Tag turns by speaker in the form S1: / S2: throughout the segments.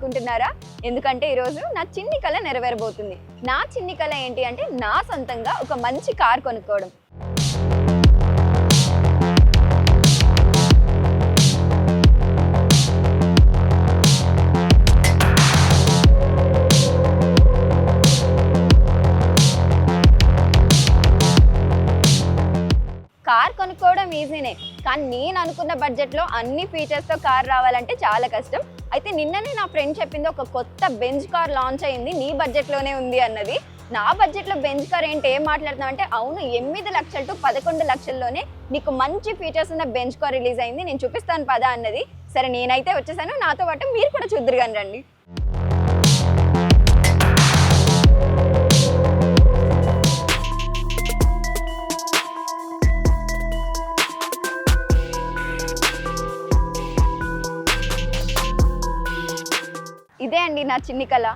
S1: అనుకుంటున్నారా ఎందుకంటే ఈరోజు నా చిన్ని కళ నెరవేరబోతుంది. నా చిన్ని కళ ఏంటి అంటే నా సొంతంగా ఒక మంచి కార్ కొనుక్కోవడం. కార్ కొనుక్కోవడం ఈజీనే. కానీ నేను అనుకున్న బడ్జెట్లో అన్ని ఫీచర్స్తో కార్ రావాలంటే చాలా కష్టం. అయితే నిన్ననే నా ఫ్రెండ్ చెప్పింది ఒక కొత్త బెంజ్ కార్ లాంచ్ అయింది నీ బడ్జెట్లోనే ఉంది అన్నది. నా బడ్జెట్లో బెంజ్ కార్ ఏంటి ఏం మాట్లాడుతున్నావు అంటే అవును ఎనిమిది లక్షల టు పదకొండు లక్షల్లోనే నీకు మంచి ఫీచర్స్ ఉన్న బెంజ్ కార్ రిలీజ్ అయింది నేను చూపిస్తాను పదా అన్నది. సరే నేనైతే వచ్చేసాను నాతో పాటు మీరు కూడా చూద్దరు కానీ రండి. ఇదే అండి నా చిన్ని కళ.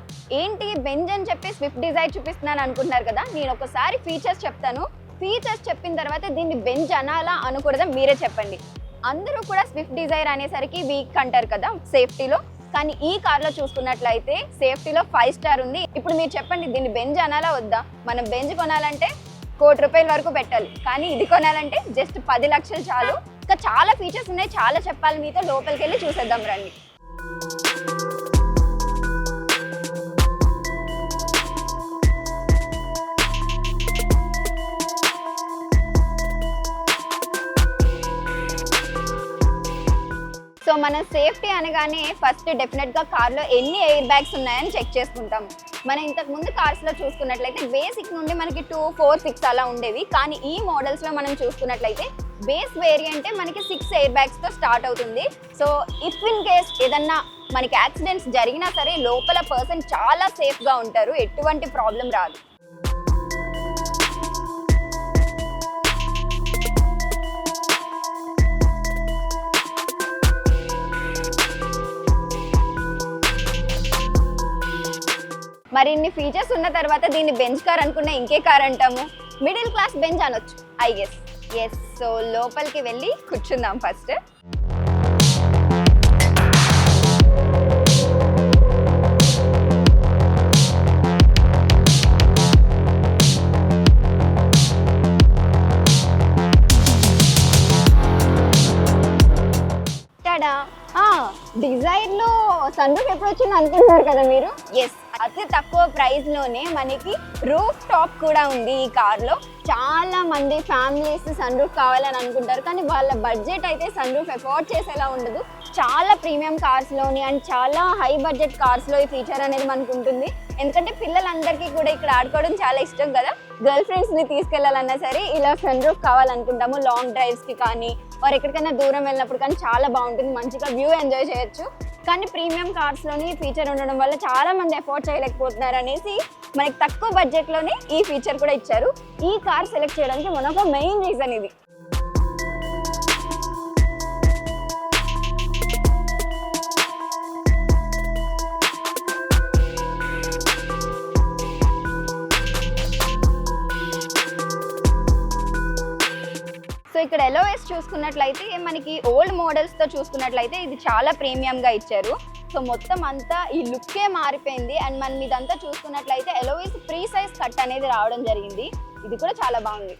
S1: ఏంటి బెంజ్ అని చెప్పి స్విఫ్ట్ డిజైర్ చూపిస్తున్నాను అనుకుంటున్నారు కదా? నేను ఒకసారి ఫీచర్స్ చెప్తాను. ఫీచర్స్ చెప్పిన తర్వాత దీన్ని బెంజ్ అనాలా అనకూడదా మీరే చెప్పండి. అందరూ కూడా స్విఫ్ట్ డిజైర్ అనేసరికి వీక్ అంటారు కదా సేఫ్టీలో కానీ ఈ కార్లో చూసుకున్నట్లయితే సేఫ్టీలో ఫైవ్ స్టార్ ఉంది. ఇప్పుడు మీరు చెప్పండి దీన్ని బెంజ్ అనాలా వద్దా? మనం బెంజ్ కొనాలంటే కోటి రూపాయల వరకు పెట్టాలి. కానీ ఇది కొనాలంటే జస్ట్ పది లక్షలు చాలు. ఇంకా చాలా ఫీచర్స్ ఉన్నాయి. చాలా చెప్పాలి మీతో. లోపలికి వెళ్ళి చూసేద్దాం రండి. మన సేఫ్టీ అనగానే ఫస్ట్ డెఫినెట్గా కార్లో ఎన్ని ఎయిర్ బ్యాగ్స్ ఉన్నాయని చెక్ చేసుకుంటాం మనం ఇంతకు ముందు కార్స్లో చూసుకున్నట్లయితే బేసిక్ నుండి మనకి టూ ఫోర్ సిక్స్ అలా ఉండేవి. కానీ ఈ మోడల్స్లో మనం చూసుకున్నట్లయితే బేస్ వేరియంటే మనకి సిక్స్ ఎయిర్ బ్యాగ్స్తో స్టార్ట్ అవుతుంది. సో ఇఫ్ ఇన్ కేస్ ఏదన్నా మనకి యాక్సిడెంట్స్ జరిగినా సరే లోపల పర్సన్ చాలా సేఫ్గా ఉంటారు. ఎటువంటి ప్రాబ్లం రాదు. మరి ఇన్ని ఫీచర్స్ ఉన్న తర్వాత దీన్ని బెంచ్ కార్ అనుకున్న ఇంకే కార్ అంటాము. మిడిల్ క్లాస్ బెంచ్ అనొచ్చు. ఐ గెస్ ఎస్ సో లోపలికి వెళ్ళి కూర్చుందాం ఫస్ట్ డిజైర్లో సన్ రూఫ్ ఎప్పుడు వచ్చింది అనుకుంటున్నారు కదా మీరు? ఎస్ అతి తక్కువ ప్రైస్లోనే మనకి రూఫ్ టాప్ కూడా ఉంది ఈ కార్లో. చాలా మంది ఫ్యామిలీస్ సన్ రూఫ్ కావాలని అనుకుంటారు కానీ వాళ్ళ బడ్జెట్ అయితే సన్ రూఫ్ ఎఫోర్డ్ చేసేలా ఉండదు. చాలా ప్రీమియం కార్స్లోని అండ్ చాలా హై బడ్జెట్ కార్స్లో ఈ ఫీచర్ అనేది మనకు ఉంటుంది. ఎందుకంటే పిల్లలందరికీ కూడా ఇక్కడ ఆడుకోవడం చాలా ఇష్టం కదా. గర్ల్ ఫ్రెండ్స్ని తీసుకెళ్ళాలన్నా సరే ఇలా సన్ రూఫ్ కావాలనుకుంటాము లాంగ్ డ్రైవ్స్కి కానీ వారు ఎక్కడికైనా దూరం వెళ్ళినప్పుడు కానీ చాలా బాగుంటుంది మంచిగా వ్యూ ఎంజాయ్ చేయొచ్చు. కానీ ప్రీమియం కార్స్లోని ఈ ఫీచర్ ఉండడం వల్ల చాలా మంది ఎఫోర్డ్ చేయలేకపోతున్నారు అనేసి మనకి తక్కువ బడ్జెట్లోనే ఈ ఫీచర్ కూడా ఇచ్చారు. ఈ కార్ సెలెక్ట్ చేయడానికి మనకు మెయిన్ రీజన్ ఇది. ఇక్కడ ఎల్ఓఎస్ చూసుకున్నట్లయితే మనకి ఓల్డ్ మోడల్స్తో చూసుకున్నట్లయితే ఇది చాలా ప్రీమియంగా ఇచ్చారు. సో మొత్తం అంతా ఈ లుక్కే మారిపోయింది. అండ్ మనం ఇదంతా చూసుకున్నట్లయితే ఎలోవేస్ ఫ్రీ సైజ్ కట్ అనేది రావడం జరిగింది. ఇది కూడా చాలా బాగుంది.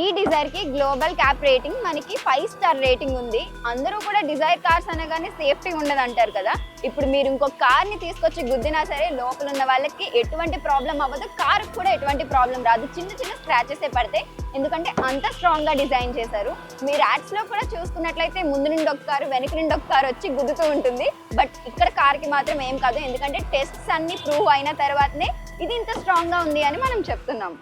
S1: ఈ డిజైర్కి గ్లోబల్ క్యాప్ రేటింగ్ మనకి ఫైవ్ స్టార్ రేటింగ్ ఉంది. అందరూ కూడా డిజైర్ కార్స్ అనగానే సేఫ్టీ ఉండదు అంటారు కదా. ఇప్పుడు మీరు ఇంకో కార్ని తీసుకొచ్చి గుద్దినా సరే లోపల ఉన్న వాళ్ళకి ఎటువంటి ప్రాబ్లం అవ్వదు. కార్ కూడా ఎటువంటి ప్రాబ్లం రాదు. చిన్న చిన్న స్క్రాచెస్ పడతాయి ఎందుకంటే అంత స్ట్రాంగ్గా డిజైన్ చేశారు. మీరు యాడ్స్లో కూడా చూసుకున్నట్లయితే ముందు నుండి ఒక కారు వెనక నుండి ఒక కారు వచ్చి గుద్దుతూ ఉంటుంది. బట్ ఇక్కడ కార్కి మాత్రం ఏం కాదు. ఎందుకంటే టెస్ట్స్ అన్ని ప్రూవ్ అయిన తర్వాతనే ఇది ఇంత స్ట్రాంగ్గా ఉంది అని మనం చెప్తున్నాం.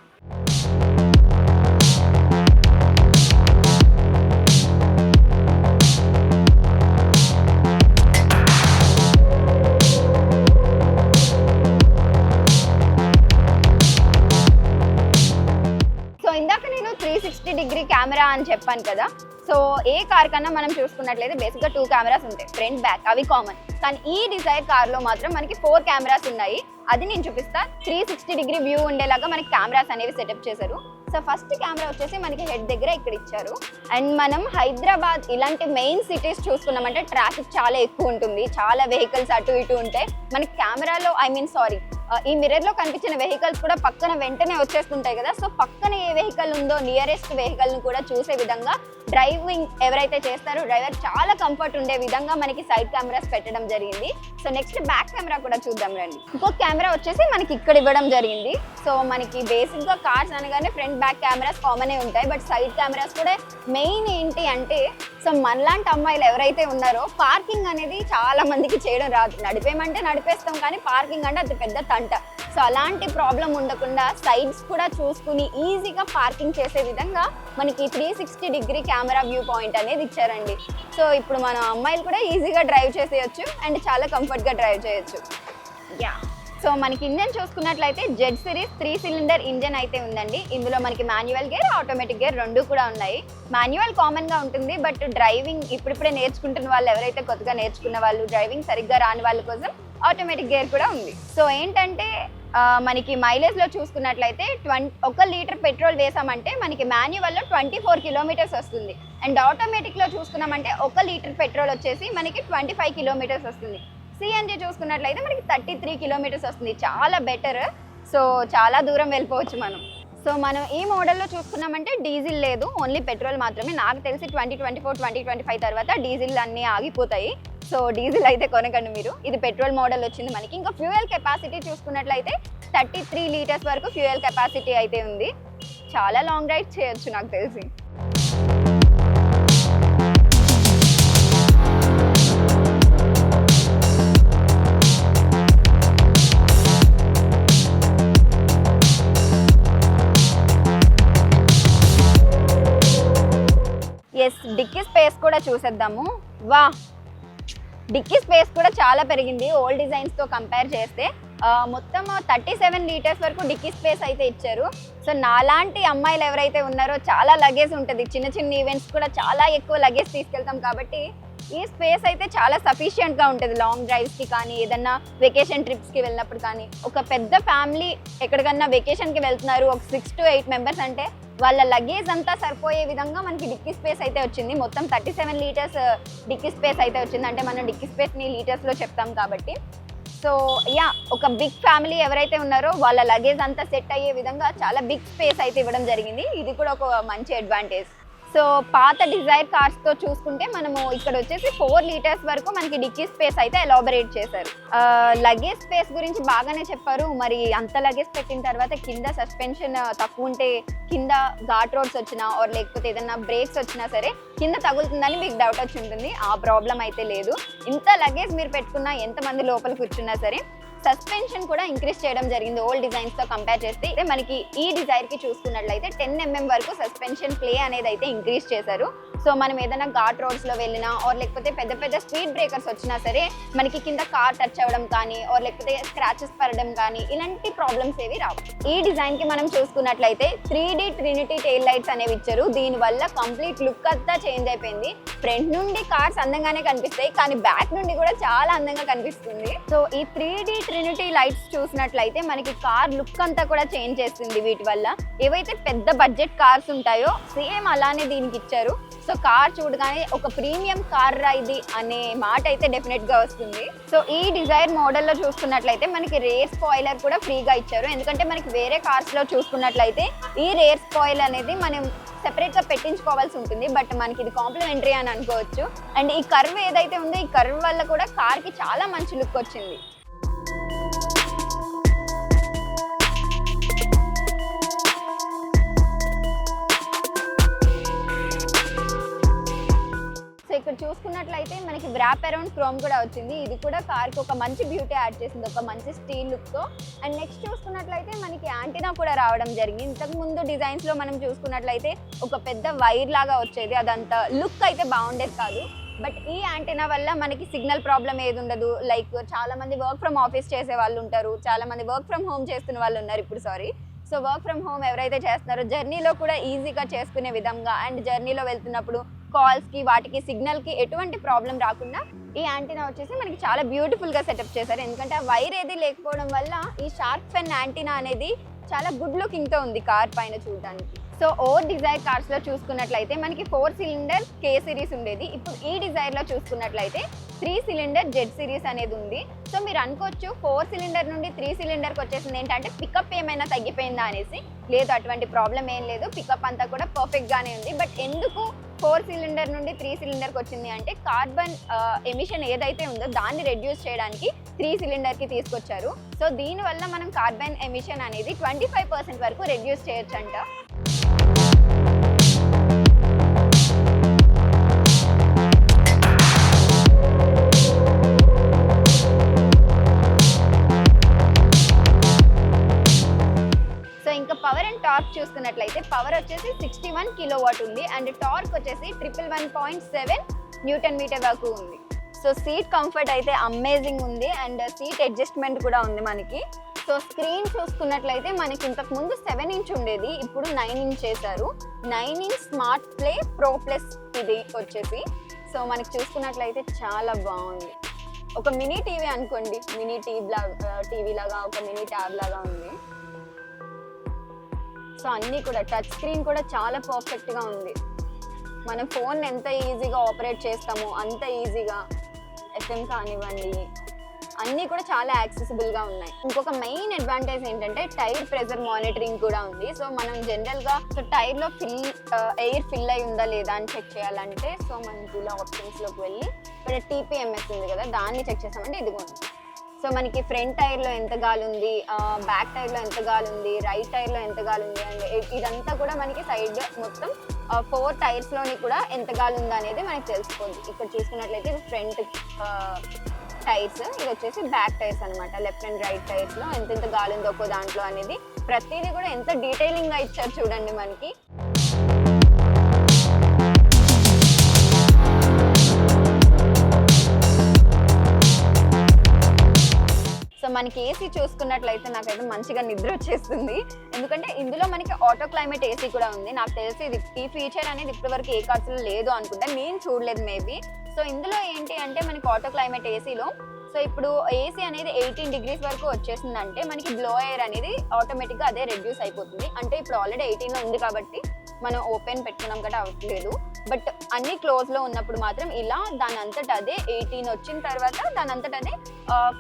S1: కెమెరా అని చెప్పాను కదా. సో ఏ కార్ కన్నా మనం చూసుకున్నట్లయితే బేసిక్గా టూ కెమెరాస్ ఉంటాయి. ఫ్రంట్ బ్యాక్ అవి కామన్ కానీ ఈ డిజైర్ కార్లో మాత్రం మనకి ఫోర్ కెమెరాస్ ఉన్నాయి. అది నేను చూపిస్తా. త్రీ సిక్స్టీ డిగ్రీ వ్యూ ఉండేలాగా మనకి కెమెరాస్ అనేవి సెటప్ చేశారు. సో ఫస్ట్ కెమెరా వచ్చేసి మనకి హెడ్ దగ్గర ఇక్కడ ఇచ్చారు. అండ్ మనం హైదరాబాద్ ఇలాంటి మెయిన్ సిటీస్ చూసుకున్నామంటే ట్రాఫిక్ చాలా ఎక్కువ ఉంటుంది. చాలా వెహికల్స్ అటు ఇటు ఉంటాయి. మనకి కెమెరాలో ఐ మీన్ సారీ ఈ మిర్రర్లో కనిపించిన వెహికల్స్ కూడా పక్కన వెంటనే వచ్చేస్తుంటాయి కదా. సో పక్కన ఏ వెహికల్ ఉందో నియరెస్ట్ వెహికల్ను కూడా చూసే విధంగా డ్రైవింగ్ ఎవరైతే చేస్తారో డ్రైవర్ చాలా కంఫర్ట్ ఉండే విధంగా మనకి సైడ్ కెమెరాస్ పెట్టడం జరిగింది. సో నెక్స్ట్ బ్యాక్ కెమెరా కూడా చూద్దాం రండి. ఇంకొక కెమెరా వచ్చేసి మనకి ఇక్కడ ఇవ్వడం జరిగింది. సో మనకి బేసిక్గా కార్స్ అనగానే ఫ్రంట్ బ్యాక్ కెమెరాస్ కామన్ ఉంటాయి. బట్ సైడ్ కెమెరాస్ కూడా మెయిన్ ఏంటి అంటే సో మనలాంటి అమ్మాయిలు ఎవరైతే ఉన్నారో పార్కింగ్ అనేది చాలా మందికి చేయడం రాదు. నడిపేమంటే నడిపేస్తాం కానీ పార్కింగ్ అంటే అది పెద్ద తంట. సో అలాంటి ప్రాబ్లం ఉండకుండా సైడ్స్ కూడా చూసుకుని ఈజీగా పార్కింగ్ చేసే విధంగా మనకి three sixty degree camera view point అనేది ఇచ్చారండి. సో ఇప్పుడు మన అమ్మాయిలు కూడా ఈజీగా డ్రైవ్ చేసేయచ్చు అండ్ చాలా కంఫర్ట్గా డ్రైవ్ చేయొచ్చు. యా సో మనకి ఇంజన్ చూసుకున్నట్లయితే Z series three cylinder engine అయితే ఉందండి. ఇందులో మనకి మాన్యువల్ గేర్ ఆటోమేటిక్ గేర్ రెండు కూడా ఉన్నాయి. మాన్యువల్ కామన్గా ఉంటుంది బట్ డ్రైవింగ్ ఇప్పుడిప్పుడే నేర్చుకుంటున్న వాళ్ళు ఎవరైతే కొత్తగా నేర్చుకున్న వాళ్ళు డ్రైవింగ్ సరిగ్గా రాని వాళ్ళ కోసం ఆటోమేటిక్ గేర్ కూడా ఉంది. సో ఏంటంటే మనకి మైలేజ్లో చూసుకున్నట్లయితే ట్వంటీ ఒక లీటర్ పెట్రోల్ వేసామంటే మనకి మాన్యువల్లో ట్వంటీ ఫోర్ కిలోమీటర్స్ వస్తుంది. అండ్ ఆటోమేటిక్లో చూసుకున్నామంటే ఒక లీటర్ పెట్రోల్ వచ్చేసి మనకి ట్వంటీ ఫైవ్ కిలోమీటర్స్ వస్తుంది. సిఎన్జి చూసుకున్నట్లయితే మనకి థర్టీ త్రీ కిలోమీటర్స్ వస్తుంది. చాలా బెటర్. సో చాలా దూరం వెళ్ళిపోవచ్చు మనం. సో మనం ఈ మోడల్లో చూసుకున్నామంటే డీజిల్ లేదు. ఓన్లీ పెట్రోల్ మాత్రమే. నాకు తెలిసి twenty twenty four twenty twenty five తర్వాత డీజిల్ అన్నీ ఆగిపోతాయి. సో డీజిల్ అయితే కొనకండి మీరు. ఇది పెట్రోల్ మోడల్ వచ్చింది మనకి. ఇంకా ఫ్యూయల్ కెపాసిటీ చూసుకున్నట్లయితే థర్టీ త్రీ లీటర్స్ వరకు ఫ్యూయల్ కెపాసిటీ అయితే ఉంది. చాలా లాంగ్ రైడ్ చేయొచ్చు నాకు తెలిసి. స్పేస్ కూడా చూసేద్దాము. వా. డిక్కీ స్పేస్ కూడా చాలా పెరిగింది. ఓల్డ్ డిజైన్స్తో కంపేర్ చేస్తే మొత్తం థర్టీ సెవెన్ లీటర్స్ వరకు డిక్కీ స్పేస్ అయితే ఇచ్చారు. సో నాలాంటి అమ్మాయిలు ఎవరైతే ఉన్నారో చాలా లగేజ్ ఉంటుంది. చిన్న చిన్న ఈవెంట్స్ కూడా చాలా ఎక్కువ లగేజ్ తీసుకెళ్తాం కాబట్టి ఈ స్పేస్ అయితే చాలా సఫిషియెంట్గా ఉంటుంది. లాంగ్ డ్రైవ్స్కి కానీ ఏదన్నా వెకేషన్ ట్రిప్స్కి వెళ్ళినప్పుడు కానీ ఒక పెద్ద ఫ్యామిలీ ఎక్కడికన్నా వెకేషన్కి వెళ్తున్నారు ఒక సిక్స్ టు ఎయిట్ మెంబర్స్ అంటే వాళ్ళ లగేజ్ అంతా సరిపోయే విధంగా మనకి డిక్కీ స్పేస్ అయితే వచ్చింది. మొత్తం thirty seven litres dickey space అయితే వచ్చింది. అంటే మనం డిక్కీ స్పేస్ని లీటర్స్లో చెప్తాం కాబట్టి. సో యా ఒక బిగ్ ఫ్యామిలీ ఎవరైతే ఉన్నారో వాళ్ళ లగేజ్ అంతా సెట్ అయ్యే విధంగా చాలా బిగ్ స్పేస్ అయితే ఇవ్వడం జరిగింది. ఇది కూడా ఒక మంచి అడ్వాంటేజ్ సో పాత డిజైర్ కార్స్తో చూసుకుంటే మనము ఇక్కడ వచ్చేసి ఫోర్ లీటర్స్ వరకు మనకి డిక్కీ స్పేస్ అయితే ఎలాబరేట్ చేశారు. లగేజ్ స్పేస్ గురించి బాగానే చెప్పారు. మరి అంత లగేజ్ పెట్టిన తర్వాత కింద సస్పెన్షన్ తక్కువ ఉంటే కింద ఘాట్ రోడ్స్ వచ్చినా ఆర్ లేకపోతే ఏదైనా బ్రేక్స్ వచ్చినా సరే కింద తగులుతుందని మీకు డౌట్ వచ్చి ఉంటుంది. ఆ ప్రాబ్లం అయితే లేదు. ఇంత లగేజ్ మీరు పెట్టుకున్నా ఎంతమంది లోపల కూర్చున్నా సరే సస్పెన్షన్ కూడా ఇంక్రీజ్ చేయడం జరిగింది ఓల్డ్ డిజైన్స్తో కంపేర్ చేస్తే. ఇదే మనకి ఈ డిజైర్కి చూసుకున్నట్లయితే టెన్ ఎంఎం mm వరకు సస్పెన్షన్ ప్లే అనేది అయితే ఇంక్రీజ్ చేశారు. సో మనం ఏదైనా ఘాట్ రోడ్స్లో వెళ్ళినా ఆర్ లేకపోతే పెద్ద పెద్ద స్పీడ్ బ్రేకర్స్ వచ్చినా సరే మనకి కింద కార్ టచ్ అవ్వడం కానీ ఆర్ లేకపోతే స్క్రాచెస్ పడడం కానీ ఇలాంటి ప్రాబ్లమ్స్ ఏవి రావు. ఈ డిజైన్కి మనం చూసుకున్నట్లయితే three D trinity tail lights అనేవి ఇచ్చారు. దీని వల్ల కంప్లీట్ లుక్ అంతా చేంజ్ అయిపోయింది. ఫ్రంట్ నుండి కార్స్ అందంగానే కనిపిస్తాయి కానీ బ్యాక్ నుండి కూడా చాలా అందంగా కనిపిస్తుంది. సో ఈ త్రీ డి ట్రినిటీ లైట్స్ చూసినట్లయితే మనకి కార్ లుక్ అంతా కూడా చేంజ్ చేస్తుంది వీటి వల్ల. ఏవైతే పెద్ద బడ్జెట్ కార్స్ ఉంటాయో సేమ్ అలానే దీనికి ఇచ్చారు. సో కార్ చూడగానే ఒక ప్రీమియం కార్ రా ఇది అనే మాట అయితే డెఫినెట్గా వస్తుంది. సో ఈ డిజైర్ మోడల్లో చూసుకున్నట్లయితే మనకి రేర్ స్పాయిలర్ కూడా ఫ్రీగా ఇచ్చారు. ఎందుకంటే మనకి వేరే కార్స్లో చూసుకున్నట్లయితే ఈ రేర్ స్పాయిల్ అనేది మనం సెపరేట్గా పెట్టించుకోవాల్సి ఉంటుంది. బట్ మనకి ఇది కాంప్లిమెంటరీ అని అనుకోవచ్చు. అండ్ ఈ కర్వ్ ఏదైతే ఉందో ఈ కర్వ్ వల్ల కూడా కార్కి చాలా మంచి లుక్ వచ్చింది. ఇక్కడ చూసుకున్నట్లయితే మనకి వ్రాప్ అరౌండ్ క్రోమ్ కూడా వచ్చింది. ఇది కూడా కార్కి ఒక మంచి బ్యూటీ యాడ్ చేసింది. ఒక మంచి స్టీల్ లుక్తో అండ్ నెక్స్ట్ చూసుకున్నట్లయితే మనకి యాంటీనా కూడా రావడం జరిగింది. ఇంతకు ముందు డిజైన్స్లో మనం చూసుకున్నట్లయితే ఒక పెద్ద వైర్ లాగా వచ్చేది. అదంతా లుక్ అయితే బాగుండేది కాదు. బట్ ఈ యాంటీనా వల్ల మనకి సిగ్నల్ ప్రాబ్లం ఏది ఉండదు. లైక్ చాలామంది వర్క్ ఫ్రమ్ ఆఫీస్ చేసే వాళ్ళు ఉంటారు. చాలామంది వర్క్ ఫ్రమ్ హోమ్ చేస్తున్న వాళ్ళు ఉన్నారు ఇప్పుడు sorry so work from home ఎవరైతే చేస్తున్నారో జర్నీలో కూడా ఈజీగా చేసుకునే విధంగా అండ్ జర్నీలో వెళ్తున్నప్పుడు కాల్స్కి వాటికి సిగ్నల్కి ఎటువంటి ప్రాబ్లం రాకుండా ఈ యాంటీనా వచ్చేసి మనకి చాలా బ్యూటిఫుల్గా సెటప్ చేశారు. ఎందుకంటే ఆ వైర్ ఏది లేకపోవడం వల్ల ఈ షార్ప్ ఫెన్ యాంటీనా అనేది చాలా గుడ్ లుకింగ్తో ఉంది కార్ పైన చూడడానికి సో ఓవర్ డిజైర్ కార్స్లో చూసుకున్నట్లయితే మనకి ఫోర్ సిలిండర్ కే సిరీస్ ఉండేది. ఇప్పుడు ఈ డిజైర్లో చూసుకున్నట్లయితే త్రీ సిలిండర్ జెడ్ సిరీస్ అనేది ఉంది. సో మీరు అనుకోవచ్చు ఫోర్ సిలిండర్ నుండి త్రీ సిలిండర్కి వచ్చేసింది ఏంటంటే పికప్ ఏమైనా తగ్గిపోయిందా అనేసి. లేదు అటువంటి ప్రాబ్లం ఏం లేదు. పికప్ అంతా కూడా పర్ఫెక్ట్గానే ఉంది. బట్ ఎందుకు ఫోర్ సిలిండర్ నుండి త్రీ సిలిండర్కి వచ్చింది అంటే కార్బన్ ఎమిషన్ ఏదైతే ఉందో దాన్ని రెడ్యూస్ చేయడానికి త్రీ సిలిండర్కి తీసుకొచ్చారు. సో దీనివల్ల మనం కార్బన్ ఎమిషన్ అనేది ట్వంటీ ఫైవ్ పర్సెంట్ వరకు రెడ్యూస్ చేయొచ్చు చూసుకున్నట్లయితే పవర్ వచ్చేసి సిక్స్టీ వన్ కిలో వాట్ ఉంది అండ్ టార్క్ వచ్చేసి triple one point seven newton metre వరకు ఉంది. సో సీట్ కంఫర్ట్ అయితే అమేజింగ్ ఉంది అండ్ సీట్ అడ్జస్ట్మెంట్ కూడా ఉంది మనకి. సో స్క్రీన్ చూసుకున్నట్లయితే మనకి ఇంతకు ముందు సెవెన్ ఇంచ్ ఉండేది ఇప్పుడు నైన్ ఇంచ్ చేశారు. Nine inch smart play pro plus ఇది వచ్చేసి. సో మనకి చూసుకున్నట్లయితే చాలా బాగుంది. ఒక మినీ టీవీ అనుకోండి మినీ టీవీ లాగా టీవీ లాగా ఒక మినీ ట్యాబ్ లాగా ఉంది. సో అన్నీ కూడా టచ్ స్క్రీన్ కూడా చాలా పర్ఫెక్ట్గా ఉంది. మనం ఫోన్ ఎంత ఈజీగా ఆపరేట్ చేస్తామో అంత ఈజీగా ఎఫ్ఎం కానివ్వండి అన్నీ కూడా చాలా యాక్సెసిబుల్గా ఉన్నాయి. ఇంకొక మెయిన్ అడ్వాంటేజ్ ఏంటంటే టైర్ ప్రెజర్ మానిటరింగ్ కూడా ఉంది. సో మనం జనరల్గా సో టైర్లో ఫిల్ ఎయిర్ ఫిల్ అయి ఉందా లేదా అని చెక్ చేయాలంటే సో మనకి ఇలా ఆప్షన్స్లోకి వెళ్ళి ఇక్కడ టీపీఎంఎస్ ఉంది కదా దాన్ని చెక్ చేసామంటే ఇదిగోండి సో మనకి ఫ్రంట్ టైర్లో ఎంత గాలి ఉంది బ్యాక్ టైర్లో ఎంత గాలి ఉంది రైట్ టైర్లో ఎంత గాలి ఉంది అండ్ ఇదంతా కూడా మనకి సైడ్ మొత్తం ఫోర్ టైర్స్లోని కూడా ఎంత గాలి ఉంది అనేది మనకి తెలిసిపోద్ది ఇక్కడ చూసుకున్నట్లయితే ఫ్రంట్ టైర్స్ ఇది వచ్చేసి బ్యాక్ టైర్స్ అనమాట లెఫ్ట్ అండ్ రైట్ టైర్స్లో ఎంత ఎంత గాలి ఉందో ఒక్కో దాంట్లో అనేది ప్రతిదీ కూడా ఎంత డీటెయిలింగ్గా ఇచ్చారు చూడండి మనకి. మనకి ఏసీ చూసుకున్నట్లయితే నాకైతే మంచిగా నిద్ర వచ్చేస్తుంది. ఎందుకంటే ఇందులో మనకి ఆటో క్లైమేట్ ఏసీ కూడా ఉంది. నాకు తెలిసి ఇది ఈ ఫీచర్ అనేది ఇప్పటివరకు ఏ కార్స్లో లేదు అనుకుంటా. నేను చూడలేదు మేబీ సో ఇందులో ఏంటి అంటే మనకి ఆటో క్లైమేట్ ఏసీలో సో ఇప్పుడు ఏసీ అనేది ఎయిటీన్ డిగ్రీస్ వరకు వచ్చేసిందంటే మనకి బ్లో ఎయిర్ అనేది ఆటోమేటిక్గా అదే రెడ్యూస్ అయిపోతుంది. అంటే ఇప్పుడు ఆల్రెడీ ఎయిటీన్లో ఉంది కాబట్టి మనం ఓపెన్ పెట్టుకున్నాం కదా అవ్వట్లేదు. బట్ అన్ని క్లోజ్లో ఉన్నప్పుడు మాత్రం ఇలా దాని అంతటా అదే ఎయిటీన్ వచ్చిన తర్వాత దాని అంతటా అదే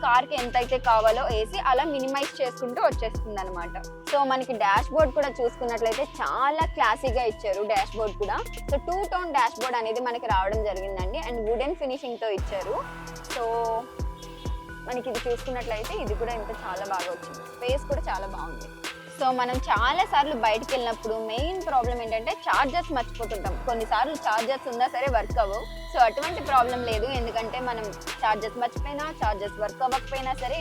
S1: కార్కి ఎంత అయితే కావాలో వేసి అలా మినిమైజ్ చేసుకుంటూ వచ్చేస్తుంది అనమాట సో మనకి డాష్ బోర్డ్ కూడా చూసుకున్నట్లయితే చాలా క్లాసీగా ఇచ్చారు డాష్ బోర్డ్ కూడా. So two tone dashboard అనేది మనకి రావడం జరిగిందండి. అండ్ వుడెన్ ఫినిషింగ్తో ఇచ్చారు. సో మనకి ఇది చూసుకున్నట్లయితే ఇది కూడా ఇంత చాలా బాగా వచ్చింది. స్పేస్ కూడా చాలా బాగుంది. సో మనం చాలా సార్లు బయటికి వెళ్ళినప్పుడు మెయిన్ ప్రాబ్లం ఏంటంటే చార్జర్స్ మర్చిపోతుంటాం. కొన్నిసార్లు చార్జర్స్ ఉన్నా సరే వర్క్ అవ్వవు. సో అటువంటి ప్రాబ్లం లేదు. ఎందుకంటే మనం చార్జర్స్ మర్చిపోయినా చార్జర్స్ వర్క్ అవ్వకపోయినా సరే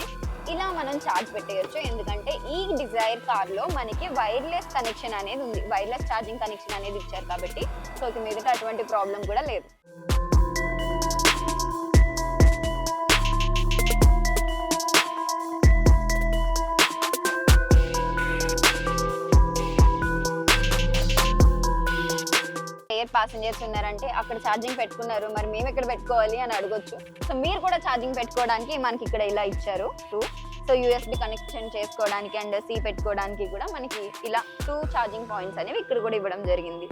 S1: ఇలా మనం ఛార్జ్ పెట్టేయచ్చు. ఎందుకంటే ఈ డిజైర్ కార్లో మనకి వైర్లెస్ కనెక్షన్ అనేది ఉంది. వైర్లెస్ ఛార్జింగ్ కనెక్షన్ అనేది ఇచ్చారు కాబట్టి సో ఇక మీదట అటువంటి ప్రాబ్లం కూడా లేదు. ప్యాసింజర్స్ ఉన్నారంటే అక్కడ ఛార్జింగ్ పెట్టుకున్నారు. మరి మేము ఎక్కడ పెట్టుకోవాలి అని అడగొచ్చు. సో మీరు కూడా ఛార్జింగ్ పెట్టుకోవడానికి మనకి ఇక్కడ ఇలా ఇచ్చారు. టూ సో యూఎస్బి కనెక్షన్ చేసుకోవడానికి అండ్ సి పెట్టుకోవడానికి కూడా మనకి ఇలా టూ ఛార్జింగ్ పాయింట్స్ అనేవి ఇక్కడ కూడా ఇవ్వడం జరిగింది.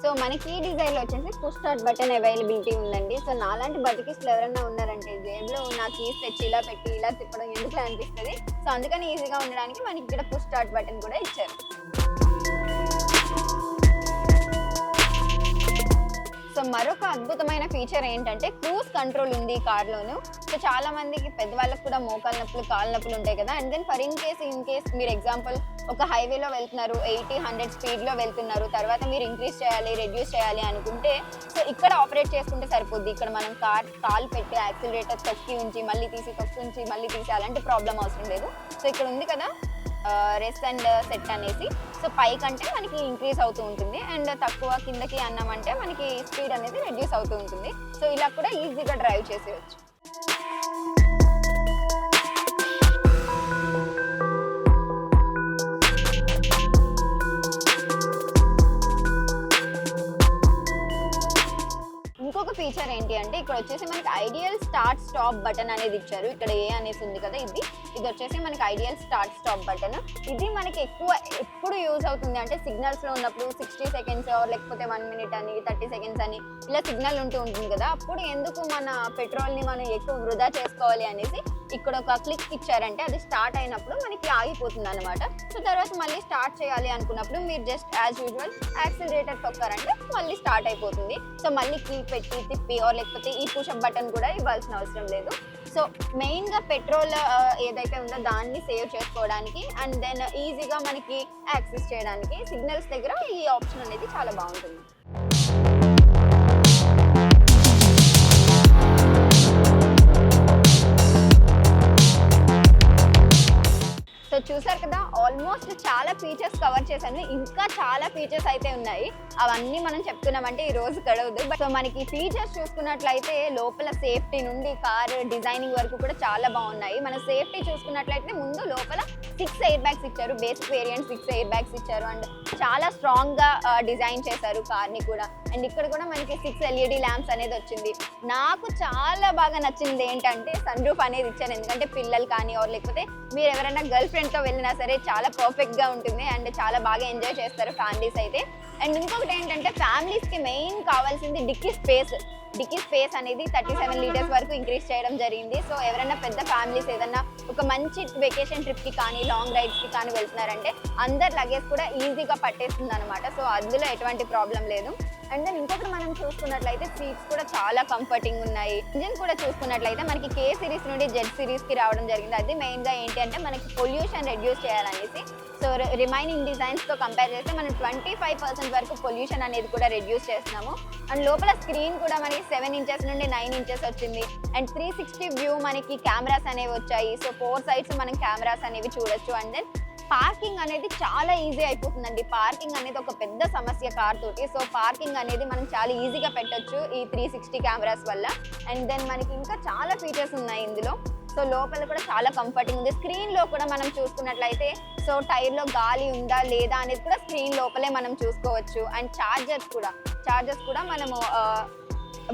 S1: సో మనకి ఈ డిజైన్లో వచ్చేసి పుష్ స్టార్ట్ బటన్ అవైలబిలిటీ ఉందండి. సో నాలాంటి బతికిస్టులు ఎవరైనా ఉన్నారంటే జేబులో నా కీస్ తెచ్చి ఇలా పెట్టి ఇలా తిప్పడం ఎందుకు అనిపిస్తుంది? సో అందుకని ఈజీగా ఉండడానికి మనకి ఇక్కడ పుష్ స్టార్ట్ బటన్ కూడా ఇచ్చారు. సో మరొక అద్భుతమైన ఫీచర్ ఏంటంటే క్రూజ్ కంట్రోల్ ఉంది ఈ కార్లోను సో చాలా మందికి పెద్దవాళ్ళకి కూడా మోకాలు నొప్పులు కాళ్ళ నొప్పులు ఉంటాయి కదా. And then for in case in case మీరు ఎగ్జాంపుల్ ఒక హైవేలో వెళ్తున్నారు ఎయిటీ హండ్రెడ్ స్పీడ్లో వెళ్తున్నారు తర్వాత మీరు ఇంక్రీజ్ చేయాలి రెడ్యూస్ చేయాలి అనుకుంటే సో ఇక్కడ ఆపరేట్ చేసుకుంటే సరిపోద్ది. ఇక్కడ మనం కార్ కాల్ పెట్టి యాక్సిలరేటర్ తొక్కి ఉంచి మళ్ళీ తీసి తొక్కి ఉంచి మళ్ళీ తీసి అలాంటి ప్రాబ్లం అవసరం లేదు. సో ఇక్కడ ఉంది కదా రెస్ట్ అండ్ సెట్ అనేసి. సో పైకంటే మనకి ఇంక్రీజ్ అవుతూ ఉంటుంది. అండ్ తక్కువ కిందకి అన్నామంటే మనకి స్పీడ్ అనేది రెడ్యూస్ అవుతూ ఉంటుంది. సో ఇలా కూడా ఈజీగా డ్రైవ్ చేసేయచ్చు. ఫీచర్ ఏంటి అంటే ఇక్కడ వచ్చేసి మనకి ఐడియల్ స్టార్ట్ స్టాప్ బటన్ అనేది ఇచ్చారు. ఇక్కడ ఏ అనేసి ఉంది కదా ఇది. ఇది వచ్చేసి మనకి ఐడియల్ స్టార్ట్ స్టాప్ బటన్ ఇది మనకి ఎక్కువ ఎప్పుడు యూజ్ అవుతుంది అంటే సిగ్నల్స్లో ఉన్నప్పుడు సిక్స్టీ సెకండ్స్ లేకపోతే వన్ మినిట్ అని థర్టీ సెకండ్స్ అని ఇలా సిగ్నల్ ఉంటూ ఉంటుంది కదా. అప్పుడు ఎందుకు మన పెట్రోల్ని మనం ఎక్కువ వృధా చేసుకోవాలి అనేసి ఇక్కడ ఒక క్లిక్ ఇచ్చారంటే అది స్టార్ట్ అయినప్పుడు మనకి ఆగిపోతుంది అనమాట సో తర్వాత మళ్ళీ స్టార్ట్ చేయాలి అనుకున్నప్పుడు మీరు జస్ట్ యాజ్ యూజువల్ యాక్సిలరేటర్ తొక్కారంటే మళ్ళీ స్టార్ట్ అయిపోతుంది. సో మళ్ళీ కీ పెట్టి తిప్పి ఆర్ లేకపోతే ఈ పుషప్ బటన్ కూడా ఇవ్వాల్సిన అవసరం లేదు. సో మెయిన్గా పెట్రోల్ ఏదైతే ఉందో దాన్ని సేవ్ చేసుకోవడానికి అండ్ దెన్ ఈజీగా మనకి యాక్సెస్ చేయడానికి సిగ్నల్స్ దగ్గర ఈ ఆప్షన్ అనేది చాలా బాగుంటుంది. సో చూసారు కదా ఆల్మోస్ట్ చాలా ఫీచర్స్ కవర్ చేశాను. ఇంకా చాలా ఫీచర్స్ అయితే ఉన్నాయి. అవన్నీ మనం చెప్తున్నామంటే ఈ రోజు గడవదు. బట్ సో మనకి ఫీచర్స్ చూసుకున్నట్లయితే లోపల సేఫ్టీ నుండి కార్ డిజైనింగ్ వరకు కూడా చాలా బాగున్నాయి. మన సేఫ్టీ చూసుకున్నట్లయితే ముందు లోపల సిక్స్ ఎయిర్ బ్యాగ్స్ ఇచ్చారు. Basic variant six air bags ఇచ్చారు. అండ్ చాలా స్ట్రాంగ్గా uh, డిజైన్ చేశారు కార్ని కూడా. అండ్ ఇక్కడ కూడా మనకి సిక్స్ ఎల్ఈడి ల్యాంప్స్ అనేది వచ్చింది. నాకు చాలా బాగా నచ్చింది ఏంటంటే సన్ రూఫ్ అనేది ఇచ్చారు. ఎందుకంటే పిల్లలు కానీ ఆర్ లేకపోతే మీరు ఎవరైనా గర్ల్ ఫ్రెండ్ తో వెళ్ళినా సరే చాలా పర్ఫెక్ట్గా ఉంటుంది అండ్ చాలా బాగా ఎంజాయ్ చేస్తారు ఫ్యామిలీస్ అయితే. అండ్ ఇంకొకటి ఏంటంటే ఫ్యామిలీస్కి మెయిన్ కావాల్సింది డిక్కీ స్పేస్. డిక్కీ స్పేస్ అనేది థర్టీ సెవెన్ లీటర్స్ వరకు ఇంక్రీజ్ చేయడం జరిగింది. సో ఎవరైనా పెద్ద ఫ్యామిలీస్ ఏదన్నా ఒక మంచి వెకేషన్ ట్రిప్కి కానీ లాంగ్ రైడ్స్కి కానీ వెళ్తున్నారంటే అందరి లగేజ్ కూడా ఈజీగా పట్టేస్తుంది అనమాట సో అందులో ఎటువంటి ప్రాబ్లం లేదు. అండ్ దెన్ ఇంకొకటి మనం చూసుకున్నట్లయితే సీట్స్ కూడా చాలా కంఫర్టింగ్ ఉన్నాయి. ఇంజిన్ కూడా చూసుకున్నట్లయితే మనకి కే సిరీస్ నుండి జెడ్ సిరీస్కి రావడం జరిగింది. అది మెయిన్గా ఏంటి అంటే మనకి పొల్యూషన్ రెడ్యూస్ చేయాలనేసి. సో రిమైనింగ్ డిజైన్స్తో కంపేర్ చేస్తే మనం ట్వంటీ ఫైవ్ పర్సెంట్ వరకు పొల్యూషన్ అనేది కూడా రెడ్యూస్ చేస్తున్నాము. అండ్ లోపల స్క్రీన్ కూడా మనకి సెవెన్ ఇంచెస్ నుండి నైన్ ఇంచెస్ వచ్చింది. అండ్ త్రీ సిక్స్టీ వ్యూ మనకి కెమెరాస్ అనేవి వచ్చాయి. సో ఫోర్ సైడ్స్ మనం కెమెరాస్ అనేవి చూడొచ్చు. అండ్ దెన్ పార్కింగ్ అనేది చాలా ఈజీ అయిపోతుందండి. పార్కింగ్ అనేది ఒక పెద్ద సమస్య కార్ తోటి. సో పార్కింగ్ అనేది మనం చాలా ఈజీగా పెట్టొచ్చు ఈ త్రీ సిక్స్టీ కెమెరాస్ వల్ల. అండ్ దెన్ మనకి ఇంకా చాలా ఫీచర్స్ ఉన్నాయి ఇందులో. సో లోపల కూడా చాలా కంఫర్టింగ్ ఉంది. స్క్రీన్లో కూడా మనం చూసుకున్నట్లయితే సో టైర్లో గాలి ఉందా లేదా అనేది కూడా స్క్రీన్ లోపలే మనం చూసుకోవచ్చు. అండ్ చార్జర్స్ కూడా. చార్జర్స్ కూడా మనము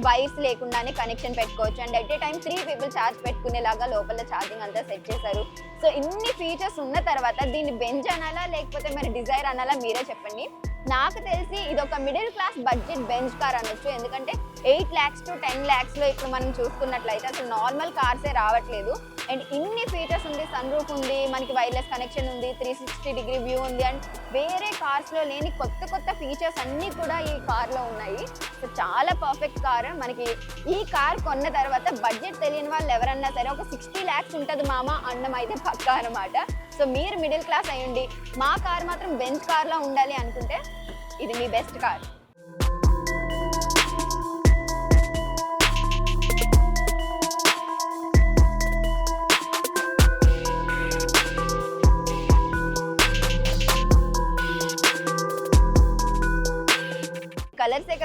S1: వైర్స్ లేకుండానే కనెక్షన్ పెట్టుకోవచ్చు. And at a time three people charge పెట్టుకునేలాగా లోపల ఛార్జింగ్ అంతా సెట్ చేశారు. సో ఇన్ని ఫీచర్స్ ఉన్న తర్వాత దీన్ని బెంచ్ అనాలా లేకపోతే మరి డిజైర్ అనాలా మీరే చెప్పండి. నాకు తెలిసి ఇది ఒక middle class budget bench car అనొచ్చు. ఎందుకంటే ఎయిట్ ల్యాక్స్ టు టెన్ ల్యాక్స్లో ఇప్పుడు మనం చూసుకున్నట్లయితే అసలు నార్మల్ కార్సే రావట్లేదు. అండ్ ఇన్ని ఫీచర్స్ ఉంది సన్ రూఫ్ ఉంది మనకి వైర్లెస్ కనెక్షన్ ఉంది త్రీ సిక్స్టీ డిగ్రీ వ్యూ ఉంది అండ్ వేరే కార్స్లో లేని కొత్త కొత్త ఫీచర్స్ అన్నీ కూడా ఈ కార్లో ఉన్నాయి. సో చాలా పర్ఫెక్ట్ కార్ మనకి ఈ కార్ కొన్న తర్వాత బడ్జెట్ తెలియని వాళ్ళు ఎవరన్నా సరే ఒక సిక్స్టీ ల్యాక్స్ ఉంటుంది మామ అన్నం అయితే పక్కా అనమాట సో మీరు మిడిల్ క్లాస్ అయ్యండి మా కార్ మాత్రం బెంచ్ కార్లో ఉండాలి అనుకుంటే ఇది మీ బెస్ట్ కార్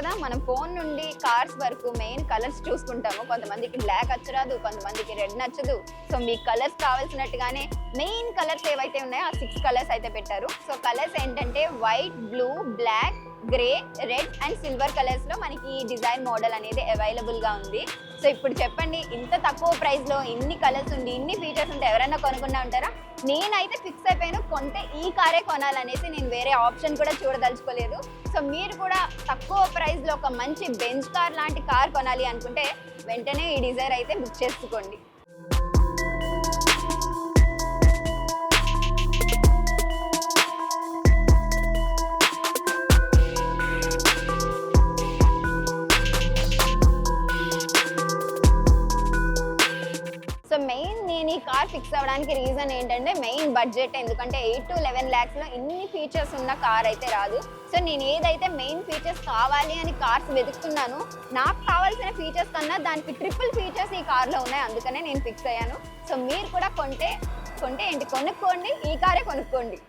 S1: కదా మనం ఫోన్ నుండి కార్స్ వరకు మెయిన్ కలర్స్ చూసుకుంటాము. కొంతమందికి బ్లాక్ నచ్చరాదు కొంతమందికి రెడ్ నచ్చదు. సో మీకు కలర్స్ కావాల్సినట్టుగానే మెయిన్ కలర్స్ ఏవైతే ఉన్నాయో ఆ సిక్స్ కలర్స్ అయితే పెట్టారు. సో కలర్స్ ఏంటంటే white blue black grey red and silver కలర్స్లో మనకి ఈ డిజైన్ మోడల్ అనేది అవైలబుల్గా ఉంది. సో ఇప్పుడు చెప్పండి ఇంత తక్కువ ప్రైస్లో ఇన్ని కలర్స్ ఉండి ఇన్ని ఫీచర్స్ ఉంటే ఎవరైనా కొనుక్కున్నా ఉంటారా? నేనైతే ఫిక్స్ అయిపోయాను కొంటే ఈ కారే కొనాలనేసి నేను వేరే ఆప్షన్ కూడా చూడదలుచుకోలేదు. సో మీరు కూడా తక్కువ ప్రైస్లో ఒక మంచి బెంచ్ కార్ లాంటి కార్ కొనాలి అనుకుంటే వెంటనే ఈ డిజైర్ అయితే బుక్ చేసుకోండి. మెయిన్ నేను ఈ కార్ ఫిక్స్ అవ్వడానికి రీజన్ ఏంటంటే మెయిన్ బడ్జెట్ ఎందుకంటే ఎయిట్ టు లెవెన్ ల్యాక్స్లో ఇన్ని ఫీచర్స్ ఉన్న కార్ అయితే రాదు. సో నేను ఏదైతే మెయిన్ ఫీచర్స్ కావాలి అని కార్స్ వెతుకుతున్నాను నాకు కావాల్సిన ఫీచర్స్ కన్నా దానికి ట్రిపుల్ ఫీచర్స్ ఈ కార్లో ఉన్నాయి. అందుకనే నేను ఫిక్స్ అయ్యాను. సో మీరు కూడా కొంటే కొంటే ఏంటి? కొనుక్కోండి. ఈ కారే కొనుక్కోండి.